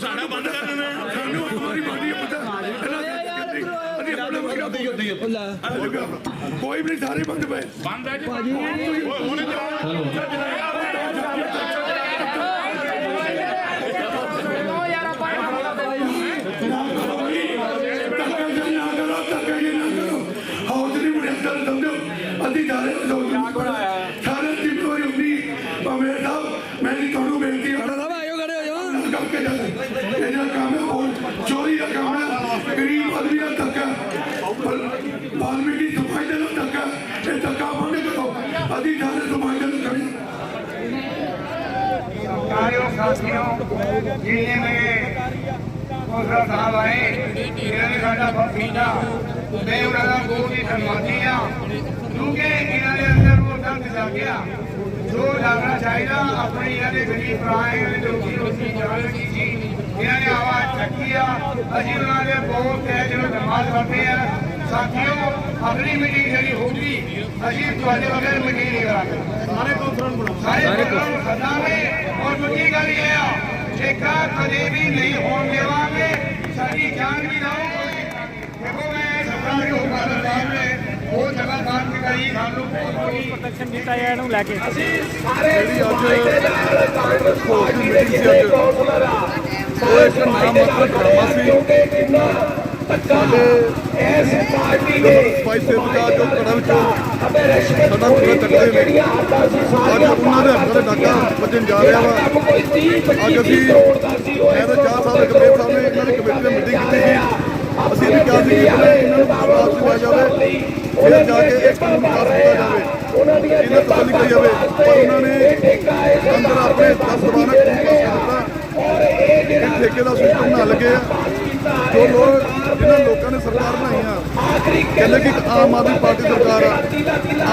ਸਾਡਾ ਬੰਦ ਕਰ ਦਿੰਦੇ ਆ। ਸਾਨੂੰ ਹਮਾਰੀ ਬਾਡੀ ਪਤਾ ਅਸੀਂ ਆਪਣਾ ਮਗਾ ਕੋਈ ਵੀ ਨਹੀਂ ਸਾਰੇ ਬੰਦ ਪਏ। ਬੰਦ ਹੈ ਜੀ। ਓਏ ਹੁਣੇ ਸਾਥੀਓ ਜਿਨੇ ਮੇਰੇ ਕੋਸਰਾ ਸਾਹਿਬ ਆਏ ਇਹਨਾਂ ਨੇ ਸਾਡਾ ਫਰਜ਼ੀਦਾ ਮੈਂ ਉਹਨਾਂ ਦਾ ਬਹੁਤ ਹੀ ਧੰਨਵਾਦੀ ਆ ਕਿਉਂਕਿ ਇਹਨਾਂ ਦੇ ਅੰਦਰ ਉਹ ਦਰਦ ਜਾ ਗਿਆ ਜੋ ਲੱਗਣਾ ਚਾਹੀਦਾ ਆਪਣੇ ਇਹਨਾਂ ਦੇ ਗਰੀਬ ਭਰਾ ਇਹਨਾਂ ਦੇ ਲੋਕੀ ਰੋਟੀ ਜਾਣ ਲੱਗੀ ਸੀ ਇਹਨਾਂ ਨੇ ਆਵਾਜ਼ ਚੱਕੀ ਆ। ਅਸੀਂ ਉਹਨਾਂ ਦੇ ਬਹੁਤ ਹੈ ਜਿਹੜਾ ਧੰਨਵਾਦ ਕਰਦੇ ਆ ਸਾਥੀਓ ਅਗਲੀ ਮੀਟਿੰਗ ਜਿਹੜੀ ਹੋਊਗੀ ਅਸੀਂ ਤੁਹਾਡੇ ਬਗੈਰ ਮੀਟਿੰਗ ਨਹੀਂ ਕਰਾਂਗੇ। ਸਾਰੇ ਕੋਸਰਨ ਬਣਾਓ। ਸਾਰੇ ਕੋਸਰਨ ਸਦਾਵੇਂ ਔਰ ਦੂਜੀ ਗੱਲ ਇਹ ਆ ਠੇਕਾ ਕਦੇ ਵੀ ਨਹੀਂ ਹੋਣ ਦੇਵਾਂਗੇ ਸਾਡੀ ਜਾਨ ਵੀ ਲਾਓ ਦੇਖੋ ਮੈਂ ਸਰਕਾਰ ਨੂੰ ਹੁਕਮ ਸਾਹਿਬ ਨੇ ਉਹ ਜਗ੍ਹਾ ਦਾਨ ਵੀ ਕਰੀ ਸਾਨੂੰ ਬਹੁਤ ਬੜੀ ਪ੍ਰੋਟੈਕਸ਼ਨ ਦਿੱਤਾ ਜਾਏ ਇਹਨੂੰ ਲੈ ਕੇ ਜਿਹੜੀ ਅੱਜ ਫੌਜ ਦੀ ਮੀਟਿੰਗ ਸੀ ਅੱਜ ਉਹ ਇੱਕ ਨਾਮ ਮਾਤਰ ਡਰਾਮਾ ਸੀ ਸਾਡੇ ਸਪਾਈ ਸੇਵਕਾ ਜੋ ਕੜਾ ਵਿੱਚੋਂ ਸਾਡਾ ਪੂਰਾ ਚੱਕਦੇ ਨੇ, ਅੱਜ ਉਹਨਾਂ ਦੇ ਹੱਥਾਂ ਦੇ ਡਾਕਾ ਵੱਜਣ ਜਾ ਰਿਹਾ ਵਾ। ਅੱਜ ਅਸੀਂ ਮੈਂ ਤਾਂ ਚਾਹ ਸਾਹਿਬ ਕਮੇਟੀ ਸਾਹਿਬ ਇਹਨਾਂ ਦੀ ਕਮੇਟੀ ਨੇ ਮੀਟਿੰਗ ਕੀਤੀ ਸੀ। ਅਸੀਂ ਵੀ ਕਿਹਾ ਸੀ ਕਿ ਇਹਨਾਂ ਨੂੰ ਵਾਪਸ ਲਿਆ ਜਾਵੇ, ਫਿਰ ਜਾ ਕੇ ਇੱਕ ਕਾਨੂੰਨ ਪਾਸ ਕੀਤਾ ਜਾਵੇ। ਇਹਨਾਂ ਤਸੱਲੀ ਕਰੀ ਜਾਵੇ, ਪਰ ਉਹਨਾਂ ਨੇ ਅੰਦਰ ਆਪਣੇ 10 ਦਵਾਨਾ ਕਾਨੂੰਨ ਪਾਸ ਕਰ ਦਿੱਤਾ ਇਹ ਠੇਕੇ ਦਾ ਸਿਸਟਮ ਨਾ ਲੱਗੇ ਆ। ਜੋ ਲੋਕ ਜਿਨ੍ਹਾਂ ਲੋਕਾਂ ਨੇ ਸਰਕਾਰ ਬਣਾਈ ਆ ਕਹਿੰਦੇ ਕਿ ਆਮ ਆਦਮੀ ਪਾਰਟੀ ਸਰਕਾਰ ਆ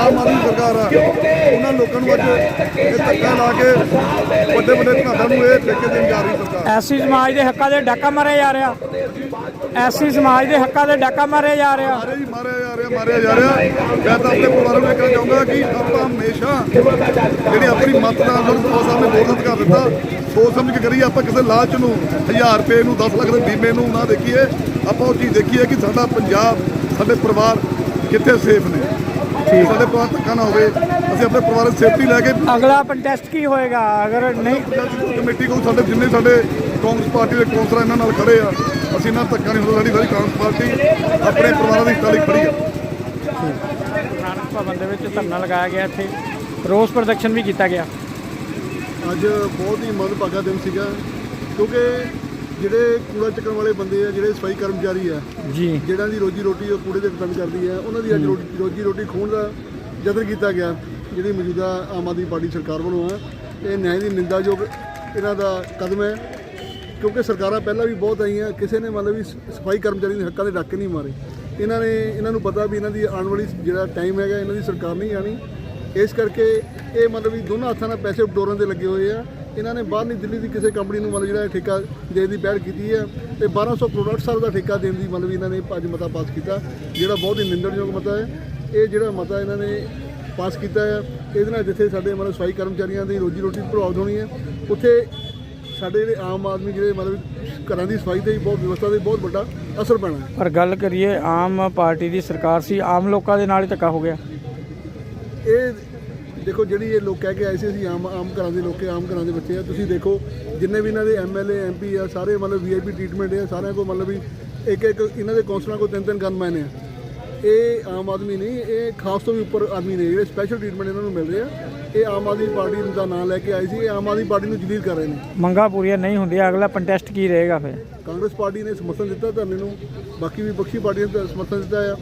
ਆਮ ਆਦਮੀ ਸਰਕਾਰ ਆ ਉਹਨਾਂ ਲੋਕਾਂ ਨੂੰ ਅੱਜ ਇਹ ਧੱਕਾ ਲਾ ਕੇ ਵੱਡੇ ਵੱਡੇ ਘਾਟਾਂ ਨੂੰ ਇਹ ਠੇਕੇ ਦੇਣ ਜਾ ਰਹੀ ਸਰਕਾਰ। ਐਸੀ ਸਮਾਜ ਦੇ ਹੱਕਾਂ ਦੇ ਡਾਕਾ ਮਾਰਿਆ ਜਾ ਰਿਹਾ। ਐਸੀ ਸਮਾਜ ਦੇ ਹੱਕਾਂ ਦੇ ਡਾਕਾ ਮਾਰਿਆ ਜਾ ਰਿਹਾ। ਮਾਰੇ ਜੀ ਮਾਰਿਆ ਜਾ ਰਿਹਾ ਮਾਰਿਆ ਜਾ ਰਿਹਾ। ਮੈਂ ਤਾਂ ਆਪਣੇ ਪਰਿਵਾਰ ਨੂੰ ਕਹਿਣਾ ਚਾਹੁੰਦਾ ਕਿ ਆਪਾਂ ਹਮੇਸ਼ਾ ਜਿਹੜੀ ਆਪਣੀ ਮਤ ਦਾ ਬਾਬਾ ਸਾਹਿਬ ਨੇ ਬੋਲਤ ਕਰ ਦਿੱਤਾ ਸੋਚ ਸਮਝ ਕੇ ਕਰੀਏ ਆਪਾਂ ਕਿਸੇ ਲਾਲਚ ਨੂੰ 1000 ਰੁਪਏ ਨੂੰ 10 ਲੱਖ ਦੇ ਬੀਮੇ ਨੂੰ ਨਾ ਦੇਖੀਏ। ਆਪਾਂ ਉਹ ਚੀਜ਼ ਦੇਖੀਏ ਕਿ ਸਾਡਾ ਪੰਜਾਬ ਸਾਡੇ ਪਰਿਵਾਰ ਕਿੱਥੇ ਸੇਫ ਨੇ। ਸਾਡੇ ਪਰਿਵਾਰ ਧੱਕਾ ਨਾ ਹੋਵੇ ਅਸੀਂ ਆਪਣੇ ਪਰਿਵਾਰ ਦੀ ਸੇਫਟੀ ਲੈ ਕੇ ਅਗਲਾ ਕੰਟੈਸਟ ਕੀ ਹੋਏਗਾ? ਅਗਰ ਨਹੀਂ ਕਮੇਟੀ ਕੋਲ ਸਾਡੇ ਜਿੰਨੇ ਸਾਡੇ ਕਾਂਗਰਸ ਪਾਰਟੀ ਦੇ ਕੌਂਸਲਰ ਇਹਨਾਂ ਨਾਲ ਖੜੇ ਆ ਅਸੀਂ ਇਹਨਾਂ ਧੱਕਾ ਨਹੀਂ ਹੁੰਦਾ ਸਾਡੀ ਸਾਰੀ ਕਾਂਗਰਸ ਪਾਰਟੀ ਆਪਣੇ ਪਰਿਵਾਰਾਂ ਦੀ ਹਿੱਤਾਂ ਲਈ ਖੜੀ ਆ। ਨਾਨਕ ਭਵਨ ਦੇ ਵਿੱਚ ਧਰਨਾ ਲਗਾਇਆ ਗਿਆ ਇੱਥੇ। ਰੋਸ ਪ੍ਰਦਰਸ਼ਨ ਵੀ ਕੀਤਾ ਗਿਆ। ਅੱਜ ਬਹੁਤ ਹੀ ਮੰਦਭਾਗਾ ਦਿਨ ਸੀਗਾ। ਕਿਉਂਕਿ ਜਿਹੜੇ ਕੂੜਾ ਚੱਕਣ ਵਾਲੇ ਬੰਦੇ ਆ ਜਿਹੜੇ ਸਫ਼ਾਈ ਕਰਮਚਾਰੀ ਆ ਜੀ। ਜਿਹੜਾਂ ਦੀ ਰੋਜੀ ਰੋਟੀ ਉਹ ਕੂੜੇ ਦੇ ਡਿਪੈਂਡ ਕਰਦੀ ਹੈ ਉਹਨਾਂ ਦੀ ਅੱਜ ਰੋਟੀ- ਰੋਜੀ ਰੋਟੀ ਖੋਣ ਦਾ ਯਤਨ ਕੀਤਾ ਗਿਆ। ਜਿਹੜੀ ਮੌਜੂਦਾ ਆਮ ਆਦਮੀ ਪਾਰਟੀ ਸਰਕਾਰ ਵੱਲੋਂ ਆ ਇਹ ਨਿਆਂ ਦੀ ਨਿੰਦਾਯੋਗ ਇਹਨਾਂ ਦਾ ਕਦਮ ਹੈ। ਕਿਉਂਕਿ ਸਰਕਾਰਾਂ ਪਹਿਲਾਂ ਵੀ ਬਹੁਤ ਆਈਆਂ ਕਿਸੇ ਨੇ ਮਤਲਬ ਵੀ ਸ- ਸਫ਼ਾਈ ਕਰਮਚਾਰੀ ਦੇ ਹੱਕਾਂ ਦੇ ਡਾਕੇ ਨਹੀਂ ਮਾਰੇ। ਇਹਨਾਂ ਨੇ ਇਹਨਾਂ ਨੂੰ ਪਤਾ ਵੀ ਇਹਨਾਂ ਦੀ ਆਉਣ ਵਾਲੀ ਜਿਹੜਾ ਟਾਈਮ ਹੈਗਾ ਇਹਨਾਂ ਦੀ ਸਰਕਾਰ ਨਹੀਂ ਆਣੀ ਇਸ ਕਰਕੇ ਇਹ ਮਤਲਬ ਵੀ ਦੋਨਾਂ ਹੱਥਾਂ ਨਾਲ ਪੈਸੇ ਬਟੋਰਨ ਦੇ ਲੱਗੇ ਹੋਏ ਆ। ਇਹਨਾਂ ਨੇ ਬਾਹਰਲੀ ਦਿੱਲੀ ਦੀ ਕਿਸੇ ਕੰਪਨੀ ਨੂੰ ਮਤਲਬ ਜਿਹੜਾ ਠੇਕਾ ਦੇਣ ਦੀ ਪਹਿਲ ਕੀਤੀ ਹੈ ਤੇ 1200 ਪ੍ਰੋਡਕਟ ਸਾਲ ਦਾ ਠੇਕਾ ਦੇਣ ਦੀ ਮਤਲਬ ਇਹਨਾਂ ਨੇ ਅੱਜ ਮਤਾ ਪਾਸ ਕੀਤਾ ਜਿਹੜਾ ਬਹੁਤ ਹੀ ਨਿੰਦਣਯੋਗ ਮਤਾ ਹੈ। ਇਹ ਜਿਹੜਾ ਮਤਾ ਇਹਨਾਂ ਨੇ ਪਾਸ ਕੀਤਾ ਹੈ ਇਹਦੇ ਨਾਲ ਜਿੱਥੇ ਸਾਡੇ ਮਤਲਬ ਸਫ਼ਾਈ ਕਰਮਚਾਰੀਆਂ ਦੀ ਰੋਜੀ ਰੋਟੀ ਪ੍ਰਭਾਵਿਤ ਹੋਣੀ ਹੈ ਉੱਥੇ ਸਾਡੇ ਜਿਹੜੇ ਆਮ ਆਦਮੀ ਜਿਹੜੇ ਮਤਲਬ ਘਰਾਂ ਦੀ ਸਫ਼ਾਈ ਤੇ ਵੀ ਬਹੁਤ ਵਿਵਸਥਾ ਤੇ ਬਹੁਤ ਵੱਡਾ ਅਸਰ ਪੈਣਾ ਪਰ ਗੱਲ ਕਰੀਏ ਆਮ ਪਾਰਟੀ ਦੀ ਸਰਕਾਰ ਸੀ ਆਮ ਲੋਕਾਂ ਦੇ ਨਾਲ ਹੀ ਧੱਕਾ ਹੋ ਗਿਆ। ਇਹ ਦੇਖੋ ਜਿਹੜੀ ਇਹ ਲੋਕ ਕਹਿ ਕੇ ਆਏ ਸੀ ਅਸੀਂ ਆਮ ਆਮ ਘਰਾਂ ਦੇ ਲੋਕੇ ਆਮ ਘਰਾਂ ਦੇ ਬੱਚੇ ਆ ਤੁਸੀਂ ਦੇਖੋ ਜਿੰਨੇ ਵੀ ਇਹਨਾਂ ਦੇ ਐਮਐਲਏ ਐਮਪੀ ਆ ਸਾਰੇ ਮਤਲਬ ਵੀਆਈਪੀ ਟ੍ਰੀਟਮੈਂਟ ਆ ਸਾਰਿਆਂ ਕੋਲ ਮਤਲਬ ਵੀ ਇੱਕ ਇੱਕ ਇਹਨਾਂ ਦੇ ਕੌਂਸਲਰਾਂ ਕੋਲ ਤਿੰਨ ਤਿੰਨ ਗਨਮੈਨ ਆ। ਇਹ ਆਮ ਆਦਮੀ ਨਹੀਂ ਇਹ ਖਾਸ ਤੋਂ ਵੀ ਉੱਪਰ ਆਦਮੀ ਨੇ ਜਿਹੜੇ ਸਪੈਸ਼ਲ ਟ੍ਰੀਟਮੈਂਟ ਇਹਨਾਂ ਨੂੰ ਮਿਲ ਰਹੇ ਆ ਇਹ ਆਮ ਆਦਮੀ ਪਾਰਟੀ ਦਾ ਨਾਮ ਲੈ ਕੇ ਆਏ ਸੀ ਇਹ ਆਮ ਆਦਮੀ ਪਾਰਟੀ ਨੂੰ ਜਲੀਲ ਕਰ ਰਹੇ ਨੇ। ਮੰਗਾਂ ਪੂਰੀਆਂ ਨਹੀਂ ਹੁੰਦੀਆਂ ਅਗਲਾ ਕੰਟੈਸਟ ਕੀ ਰਹੇਗਾ ਫਿਰ? ਕਾਂਗਰਸ ਪਾਰਟੀ ਨੇ ਸਮਰਥਨ ਦਿੱਤਾ ਧਰਨੇ ਨੂੰ ਬਾਕੀ ਵੀ ਬਖਸ਼ੀ ਪਾਰਟੀਆਂ ਨੇ ਸਮਰਥਨ ਦਿੱਤਾ ਆ।